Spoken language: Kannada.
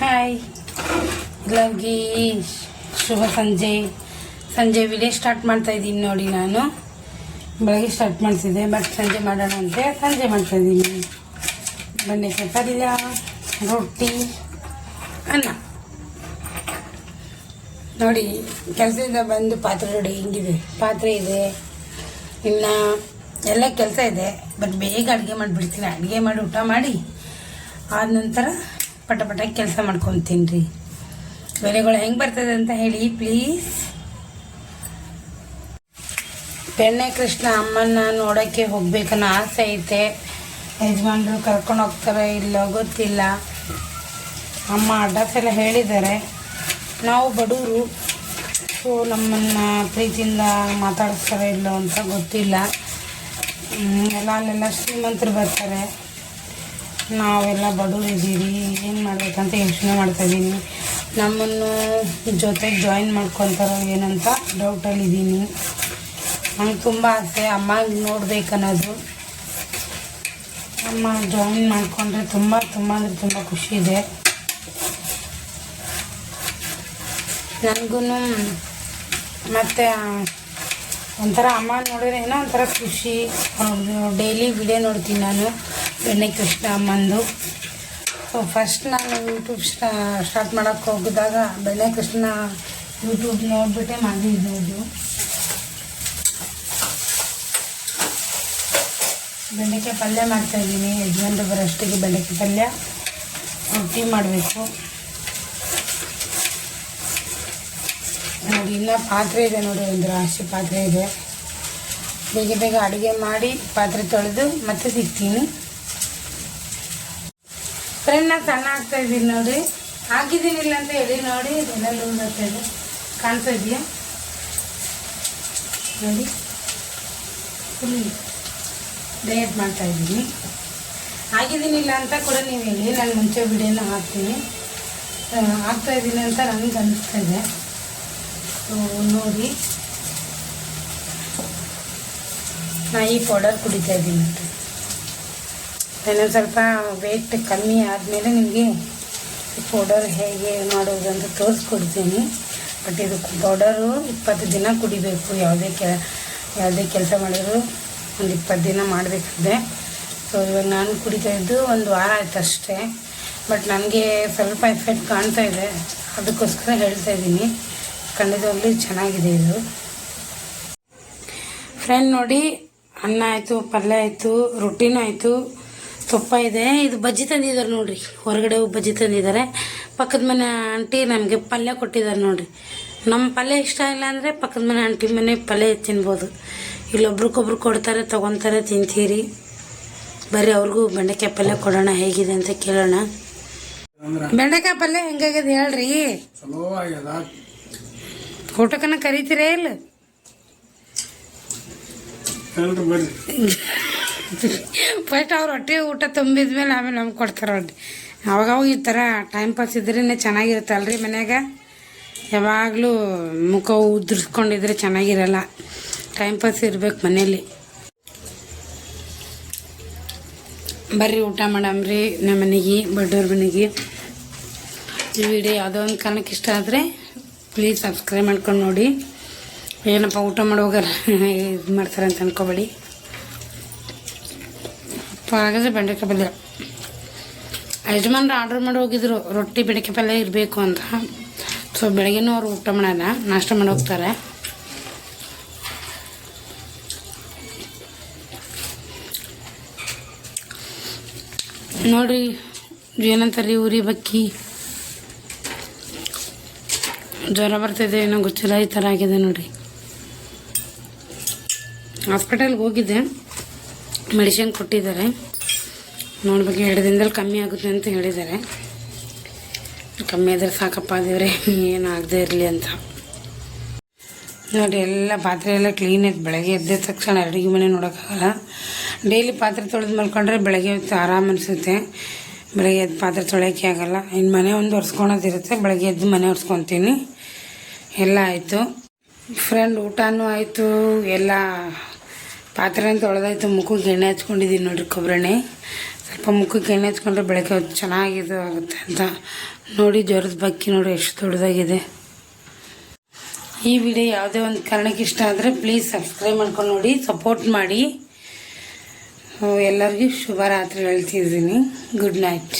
ಹಾಯ್ ಎಲ್ಲರಿಗೂ ಶುಭ ಸಂಜೆ. ಸಂಜೆ ವಿಡಿಯೋ ಸ್ಟಾರ್ಟ್ ಮಾಡ್ತಾ ಇದ್ದೀನಿ ನೋಡಿ ನಾನು. ಬೆಳಗ್ಗೆ ಸ್ಟಾರ್ಟ್ ಮಾಡ್ತಿದ್ದೆ ಬಟ್ ಸಂಜೆ ಮಾಡೋಣ ಅಂತೆ. ಸಂಜೆ ಮಾಡ್ತಾ ಇದ್ದೀನಿ. ಬೆಂಡೆಕಾಯಿ ಪಲ್ಯ ರೊಟ್ಟಿ, ಅನ್ನ. ನೋಡಿ, ಕೆಲಸದಿಂದ ಬಂದು ಪಾತ್ರೆ ನೋಡಿ ಹಿಂಗಿದೆ. ಪಾತ್ರೆ ಇದೆ. ಇನ್ನು ಎಲ್ಲ ಕೆಲಸ ಇದೆ ಬಟ್ ಬೇಗ ಅಡುಗೆ ಮಾಡಿಬಿಡ್ತೀನಿ. ಅಡುಗೆ ಮಾಡಿ ಊಟ ಮಾಡಿ. ಆದ ನಂತರ ಪಟ ಪಟ ಕೆಲಸ ಮಾಡ್ಕೊತೀನಿ ರೀ. ಬೆಲೆಗಳು ಹೆಂಗೆ ಬರ್ತದೆ ಅಂತ ಹೇಳಿ ಪ್ಲೀಸ್ ಬೆಣ್ಣೆ ಕೃಷ್ಣ ಅಮ್ಮನ ನೋಡೋಕ್ಕೆ ಹೋಗ್ಬೇಕನ್ನೋ ಆಸೆ ಐತೆ. ಯಜಮಾನ್ರು ಕರ್ಕೊಂಡು ಹೋಗ್ತಾರೆ ಇಲ್ಲೋ ಗೊತ್ತಿಲ್ಲ. ಅಮ್ಮ ಅಡ್ರೆಸ್ ಎಲ್ಲ ಹೇಳಿದ್ದಾರೆ. ನಾವು ಬಡವರು ಸೊ ನಮ್ಮನ್ನು ಪ್ರೀತಿಯಿಂದ ಮಾತಾಡಿಸ್ತಾರೆ ಇಲ್ಲೋ ಅಂತ ಗೊತ್ತಿಲ್ಲ. ಎಲ್ಲ ಅಲ್ಲೆಲ್ಲ ಶ್ರೀಮಂತರು ಬರ್ತಾರೆ. ನಾವೆಲ್ಲ ಬಡವ್ರು ಇದ್ದೀವಿ, ಏನು ಮಾಡಬೇಕಂತ ಯೋಚನೆ ಮಾಡ್ತಾಯಿದ್ದೀನಿ ನಮ್ಮನ್ನು ಜೊತೆಗೆ ಜಾಯಿನ್ ಮಾಡ್ಕೊತಾರೋ ಏನಂತ ಡೌಟಲ್ಲಿದ್ದೀನಿ ನಂಗೆ ತುಂಬ ಆಸೆ, ಅಮ್ಮ ನೋಡ್ಬೇಕನ್ನೋದು. ಅಮ್ಮ ಜಾಯಿನ್ ಮಾಡಿಕೊಂಡ್ರೆ ತುಂಬ ತುಂಬ ಅಂದರೆ ತುಂಬ ಖುಷಿ ಇದೆ. ನನಗೂ ಮತ್ತು ಒಂಥರ ಅಮ್ಮ ನೋಡಿದ್ರೆ ಏನೋ ಒಂಥರ ಖುಷಿ. ಡೈಲಿ ವಿಡಿಯೋ ನೋಡ್ತೀನಿ ನಾನು. ಬೆಣ್ಣೆ ಕೃಷ್ಣ ಅಮ್ಮಂದು ಸೊ ಫಸ್ಟ್ ನಾನು ಯೂಟ್ಯೂಬ್ ಸ್ಟಾರ್ಟ್ ಮಾಡೋಕ್ಕೆ ಹೋಗಿದಾಗ ಬೆಣ್ಣೆ ಕೃಷ್ಣ ಯೂಟ್ಯೂಬ್ ನೋಡಿಬಿಟ್ಟೆ ಮಾಡಿದ್ದು ಬೆಂಡೆಕಾಯಿ ಪಲ್ಯ ಮಾಡ್ತಾ ಇದ್ದೀನಿ. ಯಜಮಾನ್ರು ಬರೋಷ್ಟಿಗೆ ಬೆಂಡೆಕಾಯಿ ಪಲ್ಯ ರೊಟ್ಟಿ ಮಾಡಬೇಕು. ನೋಡಿ, ಇನ್ನೂ ಪಾತ್ರೆ ಇದೆ ನೋಡಿ ಒಂದು ರಾಶಿ ಪಾತ್ರೆ ಇದೆ. ಬೇಗ ಬೇಗ ಅಡುಗೆ ಮಾಡಿ ಪಾತ್ರೆ ತೊಳೆದು ಮತ್ತೆ ಸಿಗ್ತೀನಿ. ಫ್ರೆಂಡ್ ನಾನು ಸಣ್ಣ ಆಗ್ತಾ ಇದ್ದೀನಿ ನೋಡಿ. ಆಗಿದ್ದೀನಿಲ್ಲ ಅಂತ ಹೇಳಿ ನೋಡಿ ಇದೆಲ್ಲ ಲೂಸ್ ಆಗ್ತಾ ಇದೆ ಕಾಣ್ತಾ ಇದೆಯಾ? ನೋಡಿ. ಫುಲ್ ಡಯಟ್ ಮಾಡ್ತಾ ಇದ್ದೀನಿ. ಆಗಿದ್ದೀನಿಲ್ಲ ಅಂತ ಕೂಡ ನೀವು ಹೇಳಿ, ನಾನು ಮುಂಚೆ ವಿಡಿಯೋನ ಹಾಕ್ತೀನಿ. ಆಗ್ತಾ ಇದ್ದೀನಿ ಅಂತ ನನಗೆ ಅನಿಸ್ತಾ ಇದೆ. ನೋಡಿ. ನಾ ಈ ಪೌಡರ್ ಕುಡಿತಾ ಇದ್ದೀನಿ. ಇನ್ನೊಂದು ಸ್ವಲ್ಪ ವೆಯ್ಟ್ ಕಮ್ಮಿ ಆದಮೇಲೆ ನಿಮಗೆ ಪೌಡರ್ ಹೇಗೆ ಮಾಡೋದು ಅಂತ ತೋರಿಸ್ಕೊಡ್ತೀನಿ. ಬಟ್ ಇದು ಪೌಡರು ಇಪ್ಪತ್ತು ದಿನ ಕುಡಿಬೇಕು. ಯಾವುದೇ ಕೆ, ಯಾವುದೇ ಕೆಲಸ ಮಾಡಿದ್ರು ಒಂದು ಇಪ್ಪತ್ತು ದಿನ ಮಾಡಬೇಕಿದೆ ಸೊ ಇವಾಗ ನಾನು ಕುಡಿತಾ ಇದ್ದು ಒಂದು ವಾರ ಆಯ್ತು ಅಷ್ಟೇ. ಬಟ್ ನನಗೆ ಸ್ವಲ್ಪ ಎಫೆಕ್ಟ್ ಕಾಣ್ತಾ ಇದೆ. ಅದಕ್ಕೋಸ್ಕರ ಹೇಳ್ತಾ ಇದ್ದೀನಿ. ಖಂಡಿತವಾಗ್ಲೂ ಚೆನ್ನಾಗಿದೆ ಇದು. ಫ್ರೆಂಡ್ ನೋಡಿ ಅನ್ನ ಆಯಿತು, ಪಲ್ಯ ಆಯಿತು ರೊಟ್ಟಿನೂ ಆಯಿತು. ತುಪ್ಪ ಇದೆ. ಇದು ಬಜ್ಜಿ ತಂದಿದ್ದಾರೆ ನೋಡ್ರಿ. ಹೊರಗಡೆ ಹೋಗಿ ಬಜ್ಜಿ ತಂದಿದ್ದಾರೆ ಪಕ್ಕದ ಮನೆ ಆಂಟಿ ನಮಗೆ ಪಲ್ಯ ಕೊಟ್ಟಿದ್ದಾರೆ ನೋಡ್ರಿ. ನಮ್ಮ ಪಲ್ಯ ಇಷ್ಟ ಇಲ್ಲ ಅಂದರೆ ಪಕ್ಕದ ಮನೆ ಆಂಟಿ ಮನೆ ಪಲ್ಯ ತಿನ್ಬೋದು. ಇಲ್ಲೊಬ್ರಿಗೊಬ್ರು ಕೊಡ್ತಾರೆ ತೊಗೊತಾರೆ ತಿಂತೀರಿ. ಬರೀ ಅವ್ರಿಗೂ ಬೆಂಡೆಕಾಯಿ ಪಲ್ಯ ಕೊಡೋಣ ಹೇಗಿದೆ ಅಂತ ಕೇಳೋಣ. ಬೆಂಡೆಕಾಯಿ ಪಲ್ಯ ಹೆಂಗಾಗ್ಯದ ಹೇಳ್ರಿ? ಊಟಕ್ಕನ ಕರಿತೀರೇ ಇಲ್ಲ? ಫಸ್ಟ್ ಅವ್ರು ಹೊಟ್ಟೆ ಊಟ ತುಂಬಿದ ಮೇಲೆ ಆಮೇಲೆ ನಮ್ಗೆ ಕೊಡ್ತಾರೆ ನೋಡಿ ಅವಾಗವಾಗ ಈ ಥರ ಟೈಮ್ ಪಾಸ್ ಇದ್ರೇ ಚೆನ್ನಾಗಿರುತ್ತಲ್ರಿ ಮನ್ಯಾಗ? ಯಾವಾಗಲೂ ಮುಖ ಉದುರಿಸ್ಕೊಂಡಿದ್ರೆ ಚೆನ್ನಾಗಿರಲ್ಲ. ಟೈಮ್ ಪಾಸ್ ಇರ್ಬೇಕು ಮನೇಲಿ. ಬರ್ರಿ ಊಟ ಮಾಡಮ್ರಿ ನಮ್ಮ ಮನೆಗೆ ಬಡ್ಡವ್ರ ಮನೆಗೆ. ಈ ವಿಡಿಯೋ ಯಾವುದೋ ಒಂದು ಕಾರಣಕ್ಕೆ ಇಷ್ಟ ಆದರೆ ಪ್ಲೀಸ್ ಸಬ್ಸ್ಕ್ರೈಬ್ ಮಾಡ್ಕೊಂಡು ನೋಡಿ. ಏನಪ್ಪ ಊಟ ಮಾಡುವಾಗ ಇದು ಮಾಡ್ತಾರೆ ಅಂತ ಅನ್ಕೋಬೇಡಿ. ಹಾಗಾದ್ರೆ ಬೆಂಡೆಕಾಯಿ ಪಲ್ಯ. ಯಜಮಾನ್ರು ಆರ್ಡ್ರ್ ಮಾಡಿ ಹೋಗಿದ್ರು, ರೊಟ್ಟಿ ಬೆಂಡೆಕಾಯಿ ಪಲ್ಯ ಇರಬೇಕು ಅಂತ. ಸೊ ಬೆಳಗ್ಗೆನೂ ಅವ್ರು ಊಟ ಮಾಡೋಲ್ಲ, ನಾಷ್ಟ ಮಾಡಿ ಹೋಗ್ತಾರೆ. ನೋಡ್ರಿ ಏನಂತಾರೆ ಉರಿ ಬಕ್ಕಿ. ಜ್ವರ ಬರ್ತಿದೆ, ಏನೋ ಗೊತ್ತಿಲ್ಲ, ಈ ಥರ ಆಗಿದೆ ನೋಡಿ. ಹಾಸ್ಪಿಟಲ್ಗೆ ಹೋಗಿದ್ದೆ. ಮೆಡಿಸಿನ್ ಕೊಟ್ಟಿದ್ದಾರೆ. ನೋಡ್ಬೇಕು ಎರಡು ದಿನದಲ್ಲಿ ಕಮ್ಮಿ ಆಗುತ್ತೆ ಅಂತ ಹೇಳಿದ್ದಾರೆ. ಕಮ್ಮಿ ಆದರೆ ಸಾಕಪ್ಪ ದೇವ್ರೆ ಆಗದೆ ಇರಲಿ ಅಂತ. ನೋಡಿ, ಎಲ್ಲ ಪಾತ್ರೆ ಎಲ್ಲ ಕ್ಲೀನ್ ಆಯ್ತು. ಬೆಳಗ್ಗೆ ಎದ್ದ ತಕ್ಷಣ ಅಡುಗೆ ಮನೆ ನೋಡೋಕ್ಕಾಗಲ್ಲ. ಡೈಲಿ ಪಾತ್ರೆ ತೊಳೆದು ಮಲ್ಕೊಂಡ್ರೆ ಬೆಳಗ್ಗೆ ಹೊತ್ತು ಆರಾಮ ಅನಿಸುತ್ತೆ. ಬೆಳಗ್ಗೆ ಎದ್ದು ಪಾತ್ರೆ ತೊಳೆಯೋಕ್ಕೆ ಆಗೋಲ್ಲ. ಇನ್ನು ಮನೆ ಒಂದು ಒರೆಸ್ಕೊಳೋದಿರುತ್ತೆ ಬೆಳಗ್ಗೆ ಎದ್ದು ಮನೆ ಒರೆಸ್ಕೊತೀನಿ. ಎಲ್ಲ ಆಯಿತು. ಫ್ರೆಂಡ್ ಊಟನೂ ಆಯಿತು. ಎಲ್ಲ ಪಾತ್ರೆ ತೊಳೆದಾಯ್ತು ಮುಖಕ್ಕೆ ಎಣ್ಣೆ ಹಚ್ಕೊಂಡಿದ್ದೀನಿ ನೋಡ್ರಿ ಕೊಬ್ಬರಿ. ಸ್ವಲ್ಪ ಮುಖಕ್ಕೆ ಎಣ್ಣೆ ಹಚ್ಕೊಂಡ್ರೆ ಬೆಳಗ್ಗೆ ಚೆನ್ನಾಗಿ ಚೆನ್ನಾಗಿದು ಆಗುತ್ತೆ ಅಂತ. ನೋಡಿ ಜ್ವರದ ಬಕ್ಕಿ ನೋಡಿ ಎಷ್ಟು ದೊಡ್ಡದಾಗಿದೆ. ಈ ವಿಡಿಯೋ ಯಾವುದೇ ಒಂದು ಕಾರಣಕ್ಕೆ ಇಷ್ಟ ಆದರೆ ಪ್ಲೀಸ್ ಸಬ್ಸ್ಕ್ರೈಬ್ ಮಾಡ್ಕೊಂಡು ನೋಡಿ ಸಪೋರ್ಟ್ ಮಾಡಿ. ಎಲ್ಲರಿಗೂ ಶುಭರಾತ್ರಿ ಹೇಳ್ತಿದ್ದೀನಿ. Good night